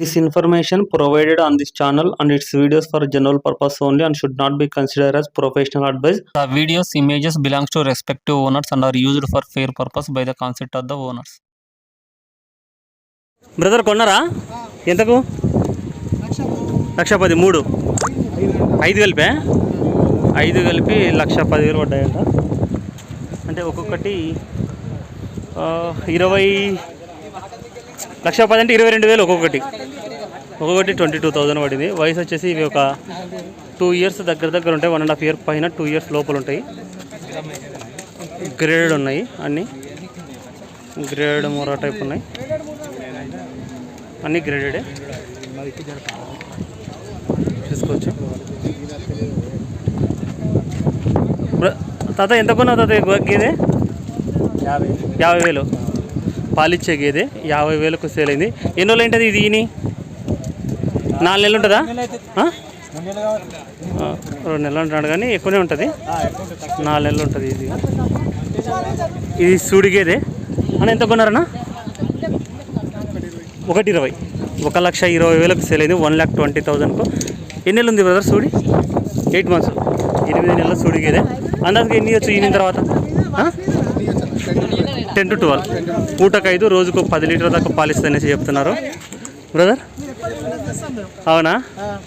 This information provided on this channel and its videos for general purpose only and should not be considered as professional advice. The videos images belongs to respective owners and are used for fair purpose by the consent of the owners. Brother కొన్నారా ఎంతకు లక్ష పది మూడు ఐదు కలిపే ఐదు కలిపి లక్ష పదివేలు పడ్డాయంట అంటే ఒక్కొక్కటి ఇరవై లక్ష పది అంటే ఇరవై రెండు వేలు ఒక్కొక్కటి ఒక్కొక్కటి ట్వంటీ టూ థౌజండ్ పడింది. వయసు వచ్చేసి ఇవి ఒక టూ ఇయర్స్ దగ్గర దగ్గర ఉంటాయి. వన్ అండ్ హాఫ్ ఇయర్ పైన టూ ఇయర్స్ లోపల ఉంటాయి. గ్రేడెడ్ ఉన్నాయి అన్నీ. గ్రేడెడ్ మొరా టైప్ ఉన్నాయి. అన్నీ గ్రేడెడే. చూసుకోవచ్చు. బ్ర- తాత ఎంత కొన్నావు తాత గేదె? యాభై. యాభై వేలు. పాలిచ్చే గేదె యాభై వేలకు సేల్ అయింది. ఎన్ని రోజులు ఏంటది ఇది ఈని? నాలుగు నెలలు ఉంటుందా? రెండు నెలలు అంటున్నాడు కానీ ఎక్కువనే ఉంటుంది. నాలుగు నెలలు ఉంటుంది ఇది. ఇది సూడి గేదె అని ఎంత కొన్నారన్నా? ఒకటి ఇరవై. ఒక లక్ష ఇరవై వేలకు సేల్ అయింది. వన్ ల్యాక్ ట్వంటీ థౌజండ్కు ఎన్ని నెలలు ఉంది బ్రదర్ సూడి? ఎయిట్ మంత్స్ ఎనిమిది నెలల సూడి గేదె అందాజుగా ఎన్ని ఇవ్వచ్చు ఈయన తర్వాత? టెన్ టు ట్వెల్వ్ పూటకు ఐదు రోజుకు పది లీటర్ దాకా పాలిస్తుందనేసి చెప్తున్నారు. బ్రదర్ అవునా?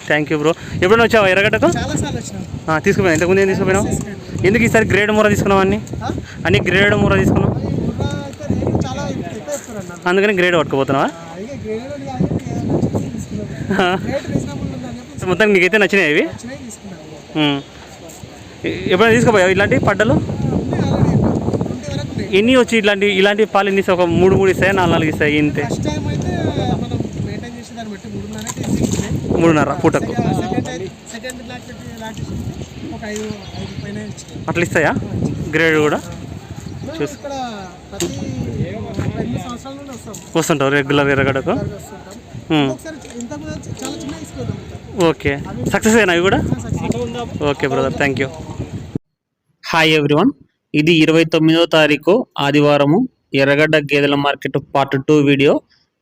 థ్యాంక్ యూ బ్రో ఎప్పుడైనా వచ్చావా ఎర్రగడ్డకు? తీసుకుపోయినా ఇంతకుముందు ఏం తీసుకుపోయినావు? ఎందుకు ఈసారి గ్రేడ్ మూర తీసుకున్నావు అన్ని? అన్ని గ్రేడ్ మూర తీసుకున్నావు? అందుకని గ్రేడ్ పట్టుకుపోతున్నావా? మొత్తం నీకైతే నచ్చినాయి ఇవి? ఎప్పుడైనా తీసుకుపోయావు ఇలాంటి పడ్డలు? ఎన్ని వచ్చి ఇట్లాంటి ఇలాంటి పాలు ఎన్ని? ఒక మూడు మూడు ఇస్తాయి? నాలుగు నాలుగు ఇస్తాయి? ఇంతే ఫస్ట్ టైం అయితే మనం మెయింటైన్ చేసే దాన్ని బట్టి మూడున్నర అయితే ఈజీ ఉన్నాయి మూడున్నర పూటకు సెకండ్ అయితే సెకండ్ లాట్ లాట్ ఒక ఐదు ఐదు మూడున్నర పూటకు. అట్లా ఇస్తాయా? గ్రేడ్ కూడా? చూసి. వస్తుంటావు రెగ్యులర్ ఎర్రగడ్డకు? ఓకే సక్సెస్ అయినా అవి కూడా? Okay brother thank you hi everyone ఇది ఇరవై తొమ్మిదో తారీఖు ఆదివారము ఎర్రగడ్డ గేదెల మార్కెట్ పార్ట్ టూ వీడియో.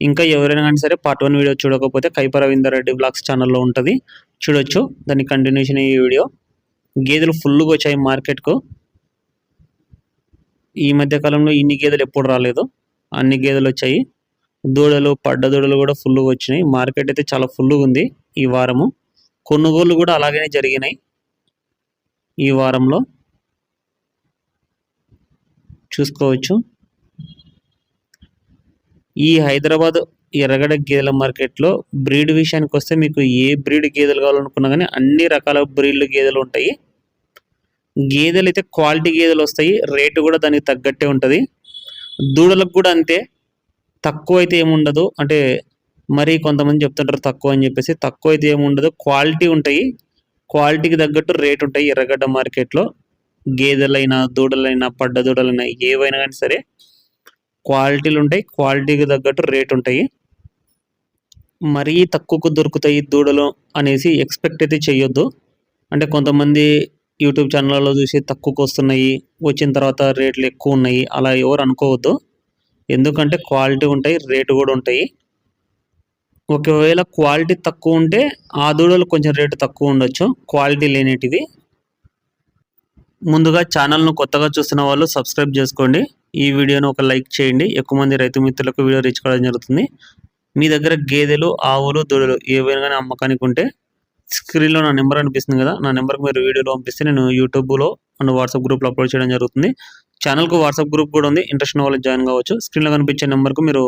ఇంకా ఎవరైనా కానీ సరే పార్ట్ వన్ వీడియో చూడకపోతే కైప రవీందర్ రెడ్డి బ్లాగ్స్ ఛానల్లో ఉంటుంది. చూడొచ్చు. దాని కంటిన్యూషన్ ఈ వీడియో. గేదెలు ఫుల్గా వచ్చాయి మార్కెట్కు. ఈ మధ్య కాలంలో ఇన్ని గేదెలు ఎప్పుడు రాలేదు. అన్ని గేదెలు వచ్చాయి. దూడలు పడ్డ దూడలు కూడా ఫుల్గా వచ్చినాయి. మార్కెట్ అయితే చాలా ఫుల్గా ఉంది ఈ వారము. కొనుగోలు కూడా అలాగనే జరిగినాయి ఈ వారంలో. చూసుకోవచ్చు. ఈ హైదరాబాద్ ఎర్రగడ గేదెల మార్కెట్లో బ్రీడ్ విషయానికి వస్తే మీకు ఏ బ్రీడ్ గేదెలు కావాలనుకున్నా కానీ అన్ని రకాల బ్రీడ్లు గేదెలు ఉంటాయి. గేదెలు అయితే క్వాలిటీ గేదెలు వస్తాయి. రేటు కూడా దానికి తగ్గట్టే ఉంటుంది. దూడలకు కూడా అంతే. తక్కువ అయితే ఏముండదు అంటే మరి కొంతమంది చెప్తుంటారు తక్కువ అని చెప్పేసి. తక్కువ అయితే ఏముండదు క్వాలిటీ ఉంటాయి. క్వాలిటీకి తగ్గట్టు రేట్ ఉంటాయి ఎర్రగడ్డ మార్కెట్లో. గేదెలైనా దూడలైనా పడ్డ దూడలైనా ఏవైనా కానీ సరే క్వాలిటీలు ఉంటాయి క్వాలిటీకి తగ్గట్టు రేట్ ఉంటాయి మరీ తక్కువకు దొరుకుతాయి దూడలు అనేసి ఎక్స్పెక్ట్ అయితే చేయొద్దు అంటే కొంతమంది యూట్యూబ్ ఛానళ్ళలో చూసి తక్కువకు వస్తున్నాయి వచ్చిన తర్వాత రేట్లు ఎక్కువ ఉన్నాయి అలా ఎవరు అనుకోవద్దు. ఎందుకంటే క్వాలిటీ ఉంటాయి రేటు కూడా ఉంటాయి. ఒకవేళ క్వాలిటీ తక్కువ ఉంటే ఆ దూడలు కొంచెం రేటు తక్కువ ఉండొచ్చు క్వాలిటీ లేనిటివి. ముందుగా ఛానల్ను కొత్తగా చూస్తున్న వాళ్ళు సబ్స్క్రైబ్ చేసుకోండి. ఈ వీడియోను ఒక లైక్ చేయండి. ఎక్కువ మంది రైతు మిత్రులకు వీడియో రీచ్ కావడం జరుగుతుంది. మీ దగ్గర గేదెలు ఆవులు దొడలు ఏవైనా కానీ అమ్మకానికి ఉంటే స్క్రీన్లో నా నెంబర్ అనిపిస్తుంది కదా నా నెంబర్కి మీరు వీడియోలో పంపిస్తే నేను యూట్యూబ్లో అండ్ వాట్సాప్ గ్రూప్లో అప్లోడ్ చేయడం జరుగుతుంది. ఛానల్కు వాట్సాప్ గ్రూప్ కూడా ఉంది. ఇంట్రెస్ట్ ఉన్న వాళ్ళు జాయిన్ కావచ్చు. స్క్రీన్లో కనిపించే నెంబర్కు మీరు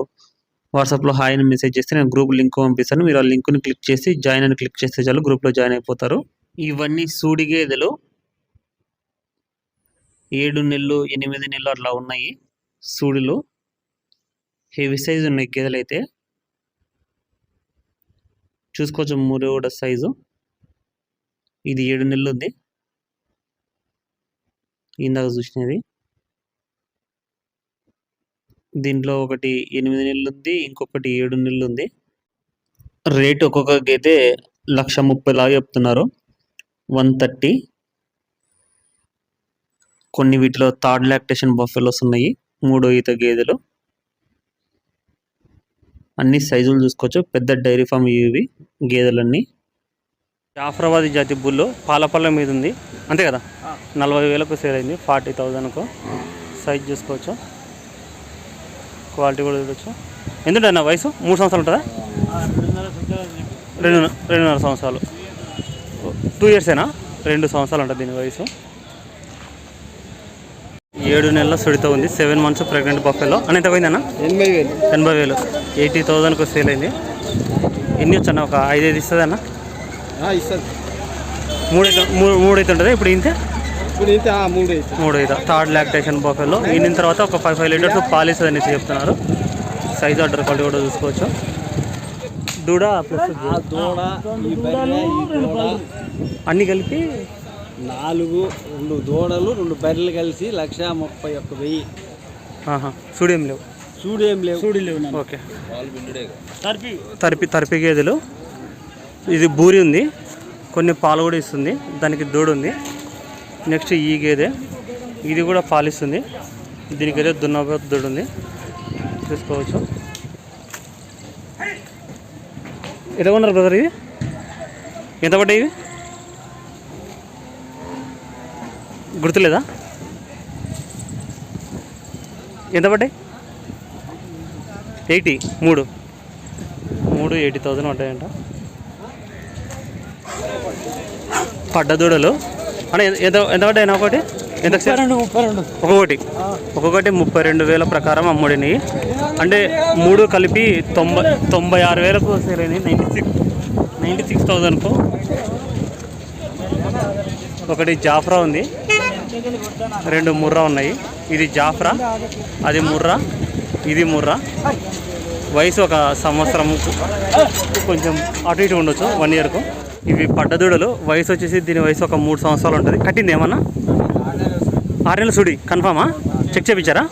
వాట్సాప్లో హాయ్ అని మెసేజ్ చేస్తే నేను గ్రూప్ లింక్ పంపిస్తాను. మీరు ఆ లింక్ని క్లిక్ చేసి జాయిన్ అని క్లిక్ చేస్తే చాలు గ్రూప్లో జాయిన్ అయిపోతారు. ఇవన్నీ సూడి గేదెలు. ఏడు నెలలు ఎనిమిది నెలలు అట్లా ఉన్నాయి సూడులు. హెవీ సైజు ఉన్నాయి గేదెలు అయితే చూసుకోవచ్చు మూడోడ సైజు ఇది ఏడు నెలలు ఉంది ఇందాక చూసినది. దీంట్లో ఒకటి ఎనిమిది నెలలు ఉంది ఇంకొకటి ఏడు నెలలు ఉంది రేట్ ఒక్కొక్క గేదె లక్ష ముప్పై లాగా చెప్తున్నారు. వన్ థర్టీ కొన్ని వీటిలో థర్డ్ లాక్టేషన్ బఫెలోస్ ఉన్నాయి మూడో ఈత గేదెలు. అన్ని సైజులు చూసుకోవచ్చు. పెద్ద డైరీ ఫామ్ ఇవి గేదెలన్నీ. జాఫరాబాద్ జాతి బుల్లు పాలపల్ల మీద ఉంది అంతే కదా? నలభై వేలకు సేల్ అయింది. ఫార్టీ థౌజండ్కు సైజ్ చూసుకోవచ్చు. క్వాలిటీ కూడా చూడొచ్చు. ఎందుకంటే వయసు? మూడు సంవత్సరాలు ఉంటుందా? రెండు రెండున్నర సంవత్సరాలు. టూ ఇయర్సేనా? రెండు సంవత్సరాలు ఉంటుంది దీని వయసు. ఏడు నెలల సుడితో ఉంది. సెవెన్ మంత్స్ ప్రెగ్నెంట్ బఫెలో అని ఎంత పోయిందన్న? ఎనభై వేలు. ఎనభై వేలు. ఎయిటీ థౌజండ్కి సేల్ అయింది. ఎన్ని వచ్చాను ఒక ఐదైదు ఇస్తుంది అన్న? ఇస్తుంది మూడు మూడు మూడు అయితే ఉంటుంది? ఇప్పుడు ఇంతే? ఇప్పుడు ఇంత మూడు అయితే మూడు అయితే థర్డ్ లాక్టేషన్ బఫెలో ఈయన తర్వాత ఒక ఫైవ్ ఫైవ్ లీటర్స్ పాలు ఇస్తుంది అనేసి చెప్తున్నారు. సైజ్ ఆర్డర్ క్వాలిటీ కూడా చూసుకోవచ్చు. దూడ ప్లస్ దూడ. అన్నీ కలిపి నాలుగు రెండు దూడలు రెండు బర్రెలు కలిసి లక్ష ముప్పై ఒక్క వెయ్యి. చూడేం లేవు. చూడేం లేవు. చూడి లేవు ఓకే. తరిపి. తరిపి గేదెలు. ఇది బూరి ఉంది. కొన్ని పాలు కూడా ఇస్తుంది. దానికి దూడ ఉంది. నెక్స్ట్ ఈ గేదె. ఇది కూడా పాలు ఇస్తుంది దీనికైతే దున్నపోతు దూడ ఉంది. చూసుకోవచ్చు. ఎంత కొన్నారు బ్రదర్ ఇది? ఎంత పడ్డాయి ఇవి గుర్తులేదా? ఎంత పడ్డాయి? ఎయిటీ మూడు. మూడు ఎయిటీ థౌజండ్ పడ్డాయంట. పడ్డ దూడలు. అంటే ఎంత ఎంత పడ్డాయి ఒకటి? ఎంత ఒక్కొక్కటి. ఒక్కొక్కటి ముప్పై రెండు వేల ప్రకారం అమ్ముడినాయి అంటే మూడు కలిపి తొంభై తొంభై ఆరు వేలకు అయినాయి. నైంటీ సిక్స్ నైంటీ సిక్స్ థౌజండ్కు ఒకటి జాఫ్రా ఉంది. రెండు ముర్రా ఉన్నాయి. ఇది జాఫ్రా అది ముర్రా ఇది ముర్రా. వయసు ఒక సంవత్సరం కొంచెం అటు ఇటు ఉండొచ్చు వన్ ఇయర్కు ఇవి పడ్డదూడలు వయసు వచ్చేసి దీని వయసు ఒక మూడు సంవత్సరాలు ఉంటుంది. కట్టింది ఏమన్నా? ఆరు నెలల సుడి కన్ఫామా చెక్ చేయించారా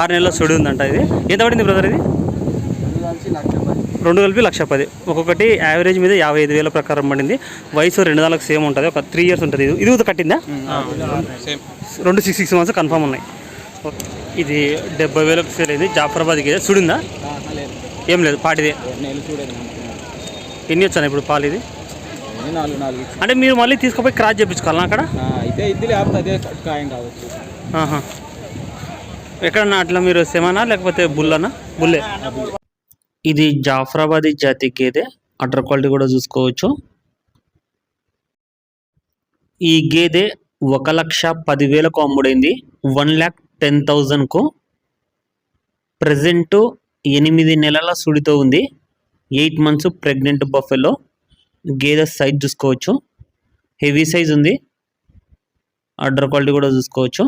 ఆరు నెలల సుడి ఉందంట ఇది. ఎంత పడింది బ్రదర్ ఇది? రెండు కలిపి లక్ష పది. ఒక్కొక్కటి యావరేజ్ మీద యాభై ఐదు వేల ప్రకారం పడింది. వయసు రెండు నెలలకు సేమ్ ఉంటుంది. ఒక త్రీ ఇయర్స్ ఉంటుంది. ఇది ఇది కట్టిందా? రెండు సిక్స్ సిక్స్ మంత్స్ కన్ఫామ్ ఉన్నాయి. ఇది డెబ్బై వేలకు సేల్ అయింది. జాఫరాబాద్కి ఇది. సుడిందా ఏం లేదు. పాటిదే. ఎన్ని వచ్చాను ఇప్పుడు పాలు ఇది? అంటే మీరు మళ్ళీ తీసుకుపోయి క్రాస్ చేయించుకోవాలా అక్కడ? ఎక్కడన్నా అట్లా మీరు సెమనా లేకపోతే బుల్లనా? బుల్లే. ఇది జాఫరాబాదీ జాతి గేదె అటర్ క్వాలిటీ కూడా చూసుకోవచ్చు. ఈ గేదె ఒక లక్ష పదివేలకు అమ్ముడైంది. వన్ ల్యాక్ టెన్ థౌజండ్కు. ప్రజెంట్ ఎనిమిది నెలల సుడితో ఉంది. Eight months pregnant buffalo. గేదె సైజ్ చూసుకోవచ్చు. హెవీ సైజ్ ఉంది. అడ్డర్ క్వాలిటీ కూడా చూసుకోవచ్చు.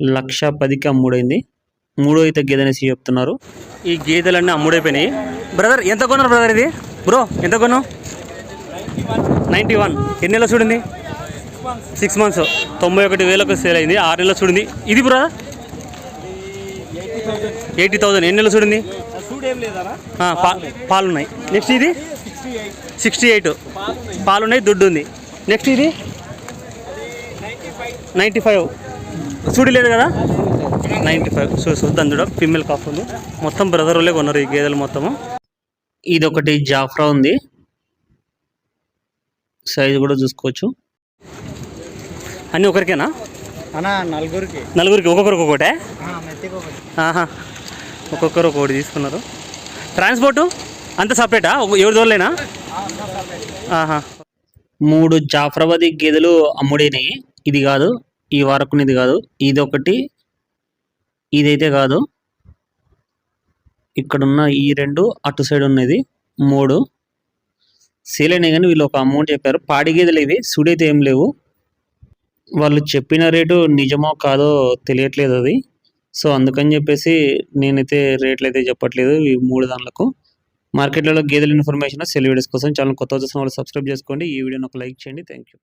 లక్ష పదికి అమ్ముడైంది. మూడో అయితే గేదె అనేసి చెప్తున్నారు. ఈ గేదెలన్నీ అమ్ముడైపోయినాయి. బ్రదర్ ఎంత కొన్నారు బ్రదర్ ఇది? బ్రో ఎంత కొన్నావు? Ninety one. ఎన్ని నెలలు చూడింది? సిక్స్ మంత్స్ తొంభై ఒకటి వేలకు సేల్ అయింది. ఆరు నెలలు చూడింది. ఇది బ్రదర్ ఎయిటీ థౌజండ్ ఎన్ని నెలలు చూడింది? చూడేం పాలు ఉన్నాయి నెక్స్ట్ ఇది? సిక్స్టీ ఎయిట్ పాలున్నాయి పాలు ఉన్నాయి దుడ్డు ఉంది నెక్స్ట్ ఇది నైంటీ ఫైవ్. చూడలేదు కదా? Ninety five. సో చూద్దాం చూడ ఫిమేల్ కాఫ్ ఉంది. మొత్తం బ్రదర్ వాళ్ళే కొన్నారు ఈ గేదెలు మొత్తము. ఇది ఒకటి జాఫ్రా ఉంది. సైజు కూడా చూసుకోవచ్చు. అన్నీ ఒకరికేనా? అన్నా నలుగురికి. నలుగురికి ఒక్కొక్కరికి ఒకటి ఒక్కొక్కరు ఒక్కొక్కటి తీసుకున్నారు. ట్రాన్స్పోర్టు అంత సపరేటా ఏడు దోర్లేనా ఆహా. మూడు జాఫరాబాదీ గేదెలు అమ్ముడైనాయి. ఇది కాదు ఈ వారకునిది కాదు. ఇది ఒకటి ఇదైతే కాదు. ఇక్కడున్న ఈ రెండు అటు సైడ్ ఉన్నది మూడు. సేల్ అయినాయి కానీ వీళ్ళు ఒక అమౌంట్ చెప్పారు. పాడి గేదెలు ఇవి సుడైతే ఏం లేవు. వాళ్ళు చెప్పిన రేటు నిజమో కాదో తెలియట్లేదు అది. సో అందుకని చెప్పేసి నేనైతే రేట్లు అయితే చెప్పట్లేదు ఈ మూడు దానిలకు మార్కెట్లలో గేదెల ఇన్ఫర్మేషన్ సెల్ వీడియోస్ కోసం ఛానల్ కొత్త చూసిన వాళ్ళు సబ్స్క్రైబ్ చేసుకోండి. ఈ వీడియోని ఒక లైక్ చేయండి. Thank you